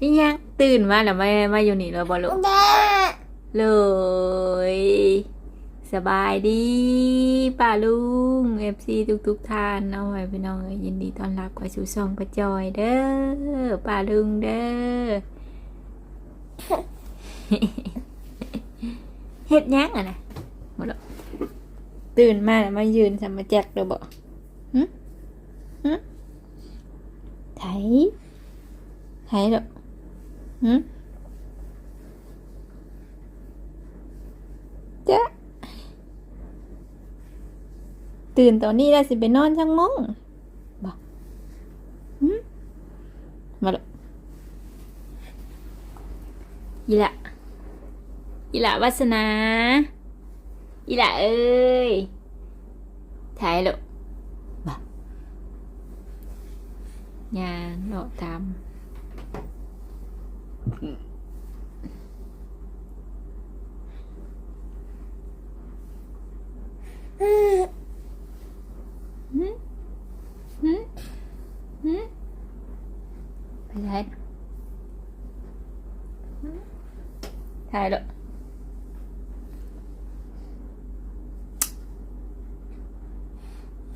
นี่ยังตื่นมาแล้วมามาอยู่นี่แล้วบ่ลูกเลย สบายดีป้าลุงเอฟซีทุกทุกๆท่านเอาไว้พี่น้องเอ้ยยินดีต้อนรับเข้าสู่ช่องประจอยเด้อป้าลุงเด้อเฮ็ดหยังอะนะบ่ลูกตื่นมาแล้วมายืนสมาแจกเด้อบ่หึหึไถ ไถเด้อหึจ๊ะตื่นตอนนี้แล้วสิไปนอนช่างมงบอกหืมมาละอีละอีละวัสนา อีละเอ้ยถ่ายลูกบอกยางเลาะตามหืมหืมหืมไปถ่ายหืม ถ่ายลูก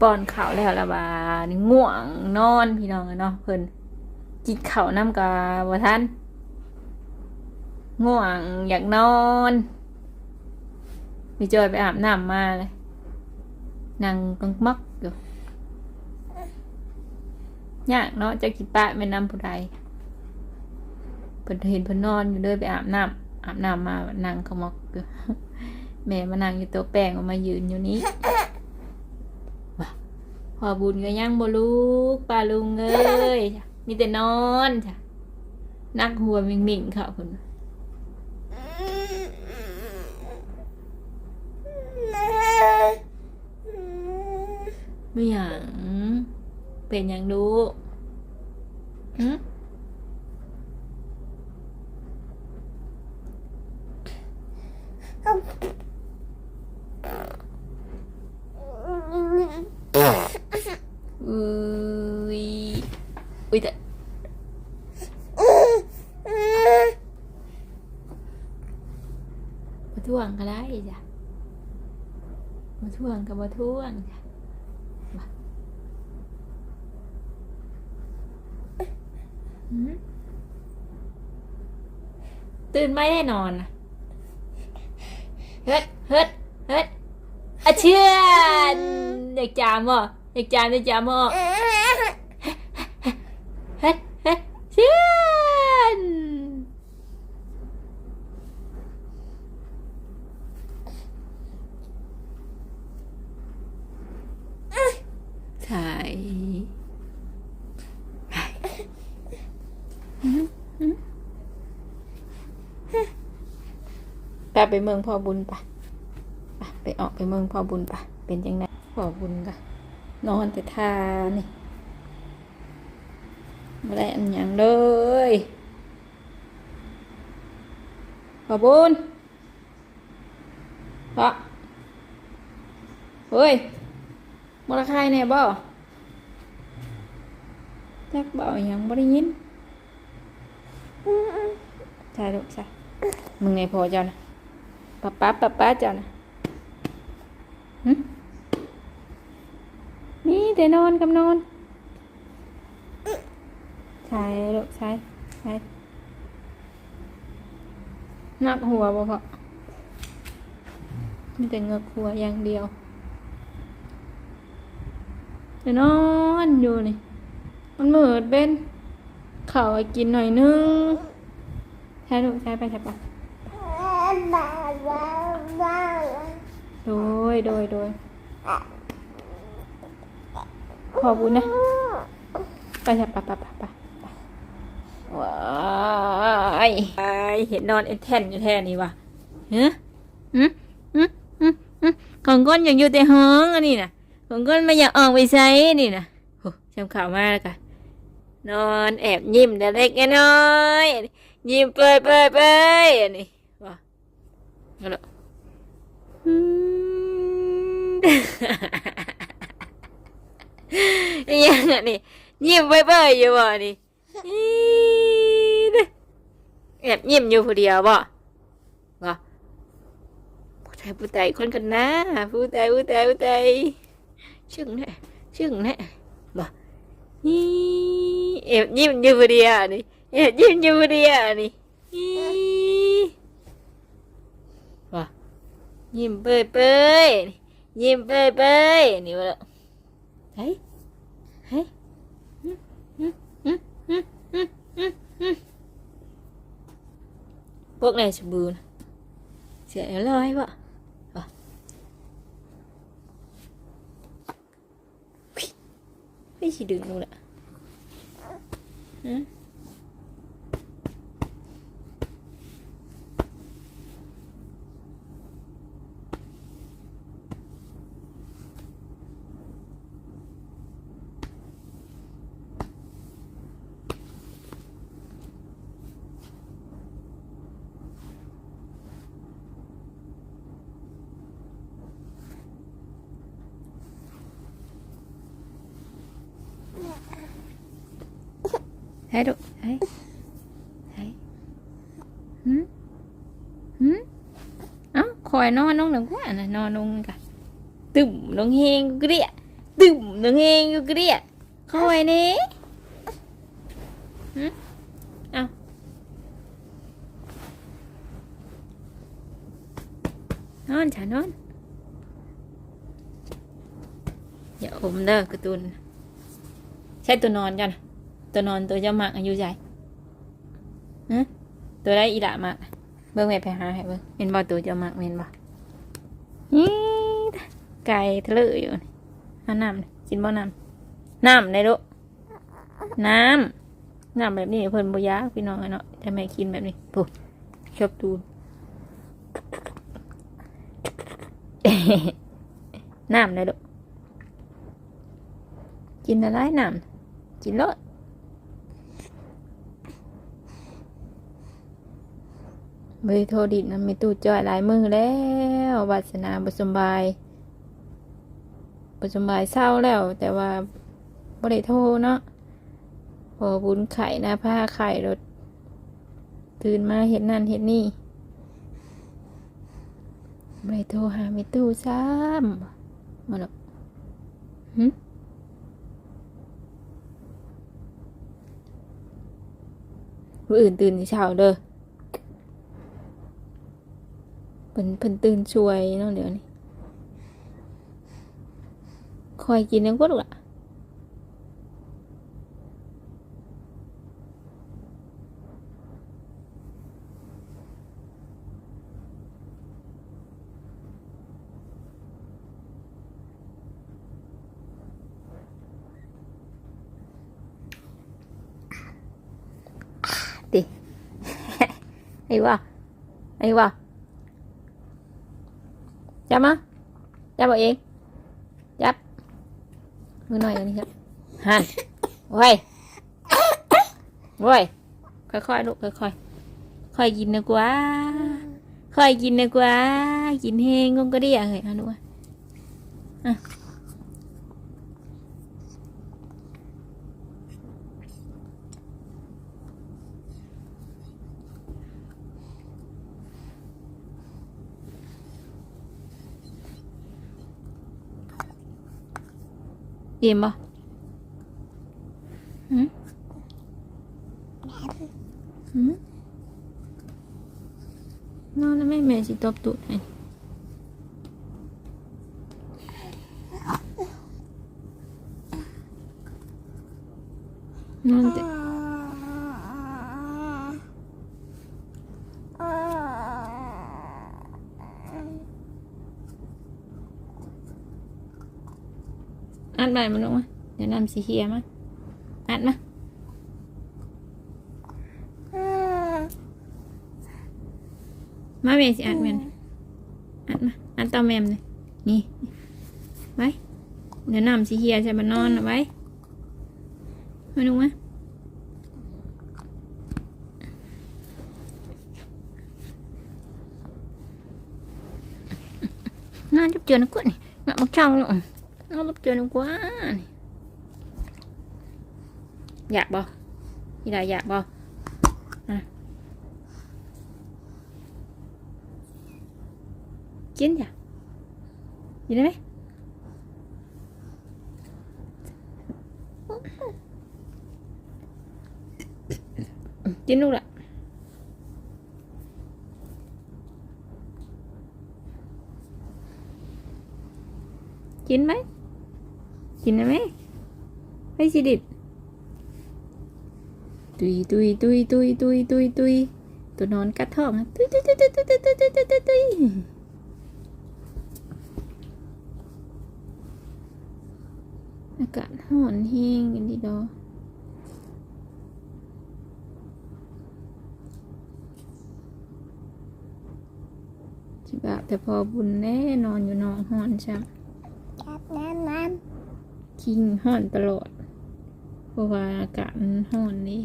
ป้อนข้าวแล้วละบานี่ง่วงนอนพี่น้องเนาะเพิ่นกินข้าวน้ำกาบ่ทันง่วงอยากนอนพี่จอยไปอาบน้ำมาเลยนั่งกังมักอยู่ยากเนาะจะกินปะแม่น้ำผู้ใดเพิ่นเห็นเพิ่นนอนอยู่เลยไปอาบน้ำ อาบน้ำมานั่งกังมักอยู่แม่มานั่งอยู่ตัวแป้งออกมายืนอยู่นี้ว่ะพอบุญก็ยังบลูกป้าลุงเอ้ยมีแต่นอนจ้ะนักหัวมิงมิงค่ะคุณไม่หยังเป็นหยังดูหึ อุ้ยอุ้ยแต่มาท่วงก็ได้จ้ะมาท่วงกับมาท่วงจ้ะมาตื่นไม่ได้นอนน่ะ เฮ็ดเฮ็ดเฮ็ดอาเชื่อนอยากจามบ่อยากจามอยากจามบ่เฮ็ดเฮ็ดเชื่อนใช่ ไปไปเมืองพ่อบุญปะไปไปออกไปเมืองพ่อบุญปะเป็นยังไงพ่อบุญกะนอนแต่ทานี่มาได้อันหยังเลยพ่อบุญพ่อเฮ้ยมรคายแน่บ่จักบ่หยังบ่ได้ยินใช่ลูกใช่มึงไงพอเจ้านะ ป๊าป๊าป๊าป๊าจ้านะหึนี่แต่นอนกับนอนใช่ลูกใช่ใช่นักหัวบ่พอมีแต่เงือกหัวอย่างเดียวแต่นอนอยู่นี่ มันเหมือดเป็นเขากินหน่อยนึงใช่ลูกใช่ไปใช่ปะโด ยโดยโดยขอบุญนะไปใช่ปะปะปะปะปะว้ายไปเห็นนอนเอ็นแทนอยู่แท่นี่วะเฮ้ยอืมอืมอืมอืมของก้นยังอยู่แต่ห้องอันนี้นะของก้นไม่อยากออกไปใช้นี่นะโอ้จำข่าวมากกันนอนแอบยิ้มแต่เล็กน้อยยิ้มเปยเปยเปยอันนี้วะเอาละอืม ยังอันนี้ยิ้มเปยเปยอยู่บ่นี่อีเอแอบยิ้มอยู่ผู้เดียวบ่บ่ผู้ใดผู้ใดคนกันนะผู้ใดผู้ใดผู้ใดชึ่งแน่ชึ่งแน่บ่นี่แอบยิ้มอยู่ผู้เดียวนี่แอบยิ้มอยู่ผู้เดียวนี่บ่ยิ้มเปื่อยเปื่อยยิ้มเปื่อยเปื่อยนี่ว่าเฮ้ยเฮ้ยพวก này sẽ bù nè sẽ lời vợ à. cái gì đừng luôn ạ ừ? ให้ดูให้ให้หืมหืมเอ้าคอยนอนลงหนึ่งว่านะนอนลงกันตึมลงเฮงกูเกลียตึมลงเฮงกูเกลียคอยนี่หืมเอ้านอนจ้ะนอน อย่าอมเด้อการะตุนใช่ตัวนอนจ้ะนะ ตัวนอนตัวเจ้าหมักอายุใหญ่ฮะตัวได้อีหละหมักเบิ่งแม่ไปหาให้เบิ่งเห็นบ่ตัวเจ้าหมักเห็นบ่นี่ไก่ทะเลอยู่นี่เอาน้ำนี่กินบ่น้ำน้ำในลูกน้ำน้ำแบบนี้เพิ่นบ่ยากพี่น้องเนาะถ้าแม่กินแบบนี้ปุ๊บชอบตูน้ำในลูกกินอะไรน้ำกินรส บร์โทรดิดนะมีตู้จอยหลายมือแล้ววาสนาบสมบายบสมบายเศร้าแล้ว แต่ว่าบ่ได้โทรเนาะพอบุญไข่นะผ้าไข่รถตื่นมาเห็นนั่นเห็นนี่บ่ได้โทรหามีตู้ซ้ำมาหรอกหึผู้อื่นตื่นเช้าเด้อ เพิ่นเพิ่นตื่นช่วยเนาะเดี๋ยวนี้คอยกินยังก็ลูกละติไอ้วะไอ้วะ จับมาจับเอาเองจับมือหน่อยกันนี่ครับหันโว้ไว้ยค่อยๆลูกค่อยๆค่อยกินนะกว่าค่อยกินนะกว่ากินเฮงงก็ได้อะเฮ้ยอันนู้นอะ อิ่มบ่หืมหืมนอนแล้วแม่แม่สิตบตูดให้นอนเตะ อัดใบมันลงมาเดี๋ยวนำสีเขียวมาอัดมามาเมสิอัดแมนอัดมาอัดเตาแมมเลยนี่ไว้เดี๋ยวนำสีเขียวใส่บานนอนเอาไว้มาดูมาน่าจะเจอนะกวดนี่งะมักช่างเนาะน่าจะเจอกว่อยากบ่อีหลาอยาก nó bắp trôi nó quá này. dạp không như là dạp dạ. không à. chín nhỉ gì đấy chín luôn rồi chín mấy? กินได้ไหมไม่สิดิดตุยตุยตุยตุยตุยตุยตุยตัวนอนกัดท้องตุยตุยตุยตุยตุยตุยตุยตุยตุยตุยตุยอากาศร้อนแห้งกันดีดอจิบะแต่พอบุญแน่นอนอยู่นอนห้อนใช่จับน้ำน้ คิงห้อนตลอด เพราะว่าอากาศมันห้อนนี่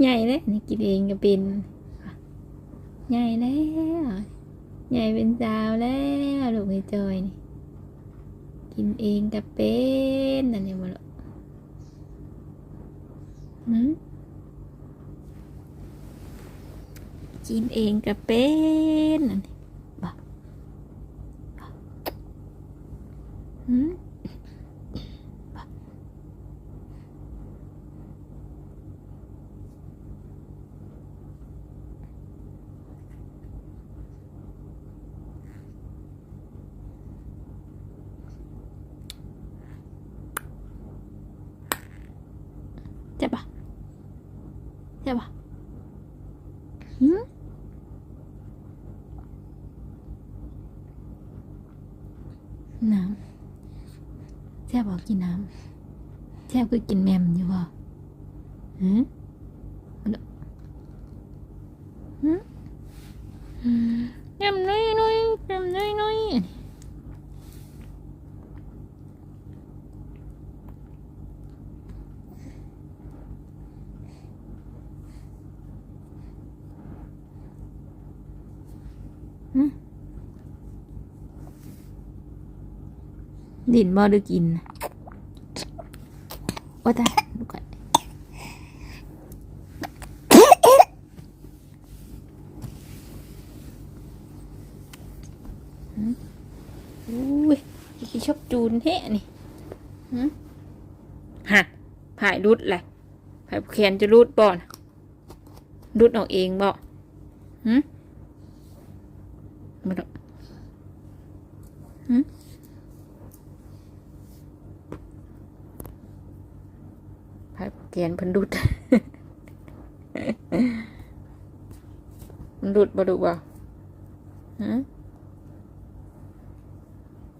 ใหญ่แล้วนี่กินเองก็เป็นใหญ่แล้วใหญ่เป็นสาวแล้วลูกไอ้จอยนี่กินเองก็เป็นอันนี้มาหรอกหืมกินเองก็เป็นอันนี้หืมเจ็บปะเจ็บปะหืมน้ำ แซ่บบอ กกินน้ำแซ่บคือกินแมมอยู่บ่หืมมันหืมแมมน้อยน้อยแมมน้อยน้อยดินบ่ได้กิน น่ะโอ้ตายดูก่อนหืมอุ้ยขี้ชอบจูนแท้นี่ฮะผายรุดแหละผายแขนจะรุดบ่อนรุดออกเองบ่หืมมาดอหืม พายแกนเพันดุดมันดุดบ่ดุบ่ฮะ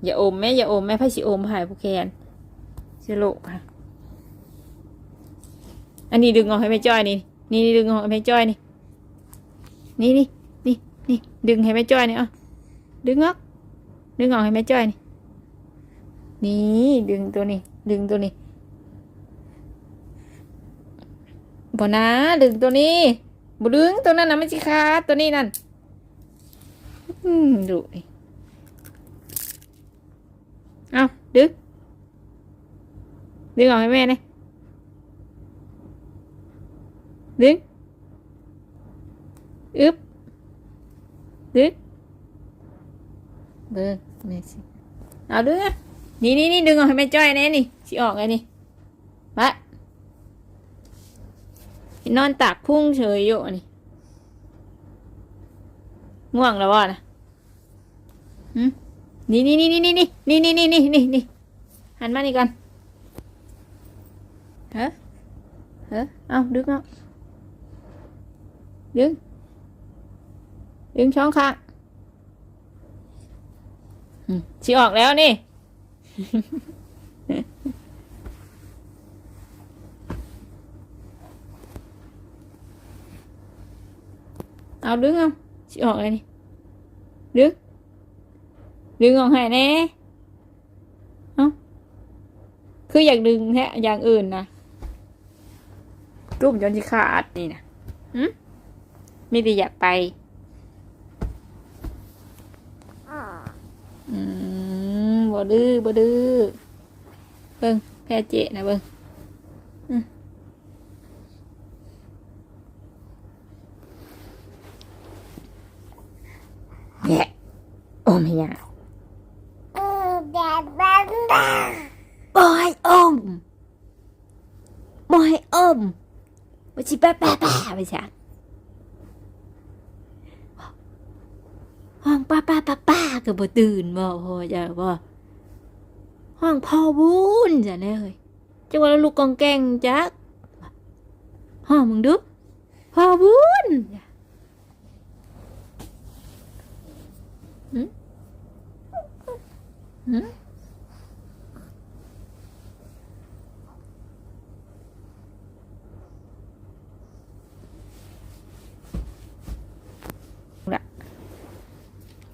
อย่าอมแม่อย่าอมแม่ไพ่สิอมพายผู้แกนเสียโลกค่ะอันนี้ดึงออกให้แม่จ้อยนี่นี่นี่ดึงออกให้แม่จ้อยนี่นี่นี่นี่นี่ดึงให้แม่จ้อยนี่อะดึงออกดึงออกให้แม่จ้อยนี่นี่ดึงตัวนี้ดึงตัวนี้ บ่นะดึงตัวนี้บ่ดึงตัวนั้นนะไม่ใช่ขาตัวนี้นั่นอืมดูเอาดึงดึงออกให้แม่เลยดึงอึบดึงเบิ้งแม่สิเอาดึงนี่นี่นี่ดึงออกให้แม่จ้อยแน่นี่สิออกไงนี่ไป นอนตากพุ่งเฉยอยู่นี่ง่วงแล้ววะนะหืมนี่นี่นี่นี่นี่นี่นี่นี่นี่นี่นี่หันมานี่ก่อนเฮ้เฮ้เอาดึงเอาดึง ดึงช่องข้างอืมชีออกแล้วนี่ เอา đứng không chị hỏi này đứng đứng không hả nè không cứ dạng đừng thế dạng อื่นนะตุ้มจนที่ขาดนี่นะอืมไม่ได้อยากไปอืมบ่ดื้อบ่ดื้อเบิ้งแพ้เจ๊นะเบิ้ง โอ้ไม่ยากบอยอมบอยอมว่าชิแป๊ะแป๊ะแป๊ะไปจ้ะห้องป้าป้าป้าป้าก็บ่ตื่นบ่พอจ้ะบ่ห้องพ่อบุญจ้ะเนยจังหวะลูกกองแกงจักห้องมึงดูพ่อบุญจ้ะหืม หื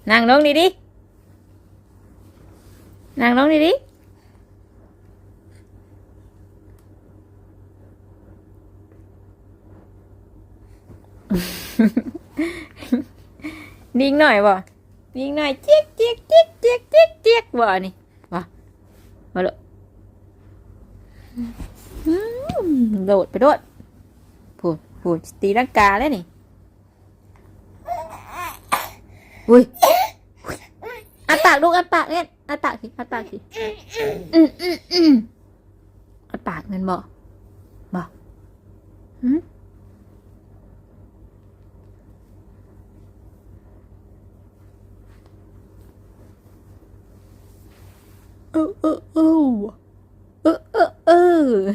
นั่งลงดิดินั่งลงดิดินิ่งหน่อยบ่ นิ่งหน่อยเจ๊กเจ๊กเจ๊กเจ๊กเจ๊กเจ๊กบ่นี่บ่มาเลยโดดไปโดดพูดพูตีลังกาแล้วนี่อุ้ยอัดปากลูกอัดปากเนี่ยอัดปากสิอัดปากสิอืมอืมอืมอัดปากเงินบ่บ่หืม ơ ơ ơ ơ ơ ơ.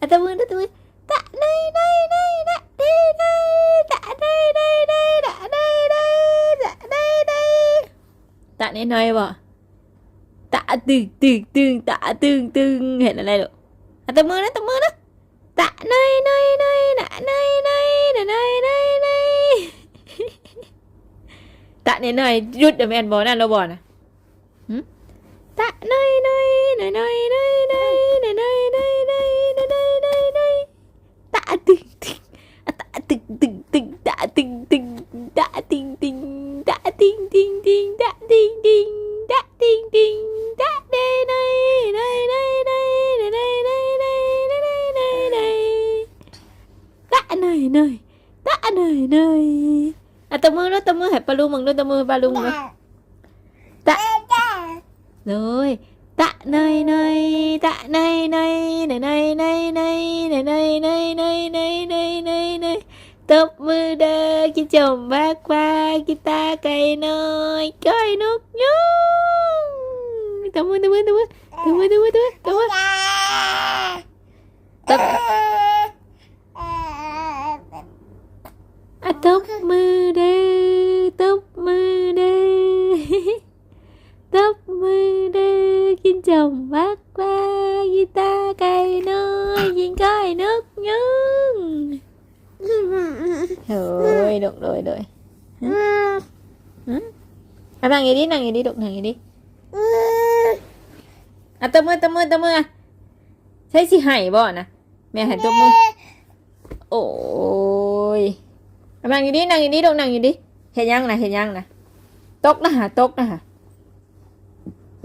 À tao ơn đó, tao ơn tạ đây đây đây, tạ đây đây. Tạ đây đây đây, tạ đây đây, tạ đây đây. Tạ nên nói bỏ tạ từng từng từng tạ từng từng hết là này rồi à tao ơn đó, tao ơn đó. Tạ đây đây đây tạ đây đây tạ đây đây đây tạ nên nói, rút được men bó nào nó bỏ này ะตะมือนะตะมือนะตะในในในตะในในตะในในในตะในหน่อยหยุดเดี๋ยวแม่นบ่นั่นเราบ่นะตะหน่อยหน่อยห rồi, tạ này này tạ này này này này này này này này này này này này này này. Top mưa đơ khi chồng bác qua khi ta cây nơi cây nước nhung. Cảm ơn cảm ơn cảm ơn cảm ơn cảm ơn cảm ơn tập à top mưa đơ อะนั่งอย่างนี้นั่งอย่างนี้ดกนั่งอย่างนี้อะตบมือตบมือตบมือใช่สิไห่บ่นะแม่ไห่ตบมือโอ้ยอะนั่งอย่างนี้นั่งอย่างนี้ดกนั่งอย่างนี้เห็นยังนะเห็นยังนะตกนะฮะตกนะฮะ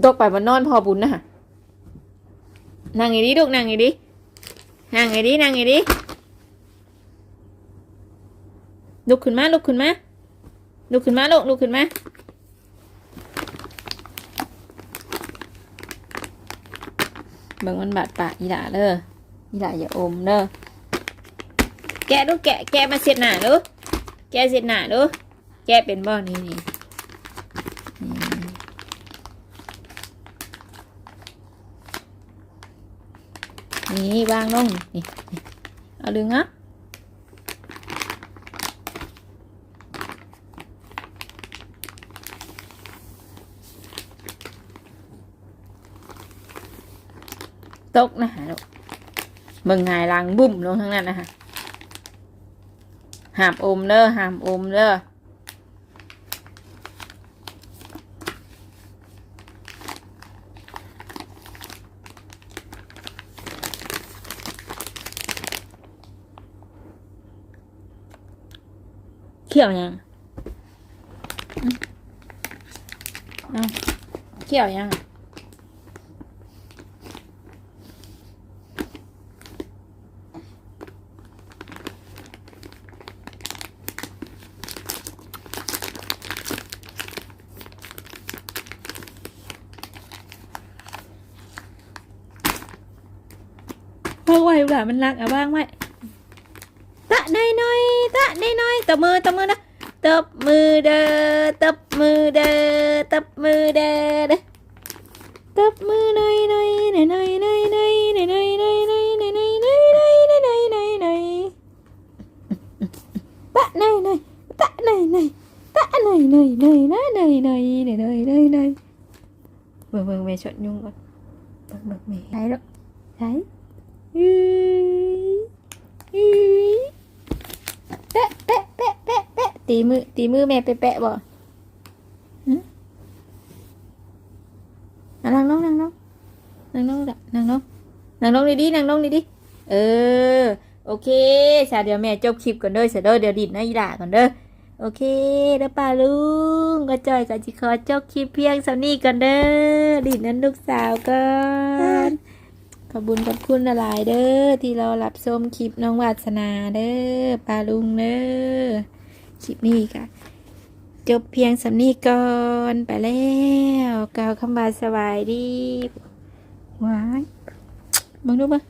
ตกไปมันนอนพอบุญนะฮะนั่งไงดิลูกนั่งไงดินั่งไงดินั่งไงดิลุกขึ้นมาลุกขึ้นมาลุกขึ้นมาลูกลุกขึ้นมา เบิ่งมันบาดปากอีหล่าเด้ออีหล่าอย่าอมเด้อแกะลูแกะแกะมาเสียดหน้าดูแกะเสียดหน้าดูแกะเป็นบ่นี่นี่นี่วางลงนี่นี่เอาดึงอะ ตกนะฮะลูกเบิ่งหงายหลังบุ่มลงทั้งนั้นนะฮะหามอมเด้อหามอมเด้อเขี่ยวยังเอาเขี่ยวยัง เอาไว้ลูกหลานมันรักเอาบ้างไว้ตะหน่อยหน่อยตะหน่อยหน่อยตบมือตบมือนะตบมือเด้อตบมือเด้อตบมือเด้อเด้อ แม่ชดยุ่งก่อนเบิ่งเบิ่งแม่ไหนลูกไหนอืออือแปะแปะแปะแปะแปะตีมือตีมือแม่ไปแปะบ่หึอะนั่งลงนั่งลงนั่งลงนั่งลงนั่งลงดีๆนั่งลงดีเออ โอเคสาเดี๋ยวแม่จบคลิปก่อนเด้อเสยเด้อเดี๋ยวดิดนะอีด่าก่อนเด้อโอเคเด้อป้าลุงก็จอยกับจิขอจบคลิปเพียงสำนี้ก่อนเด้อดิดนั้นลูกสาวก่อน ขอบุญขอบคุณหลายเด้อที่เรารับชมคลิปน้องวาสนาเด้อปาลุงเด้อคลิปนี้ค่ะ จบเพียงสำนีก่อนไปแล้วกล่าวคำบาสบายดีว้ายมึงดูมา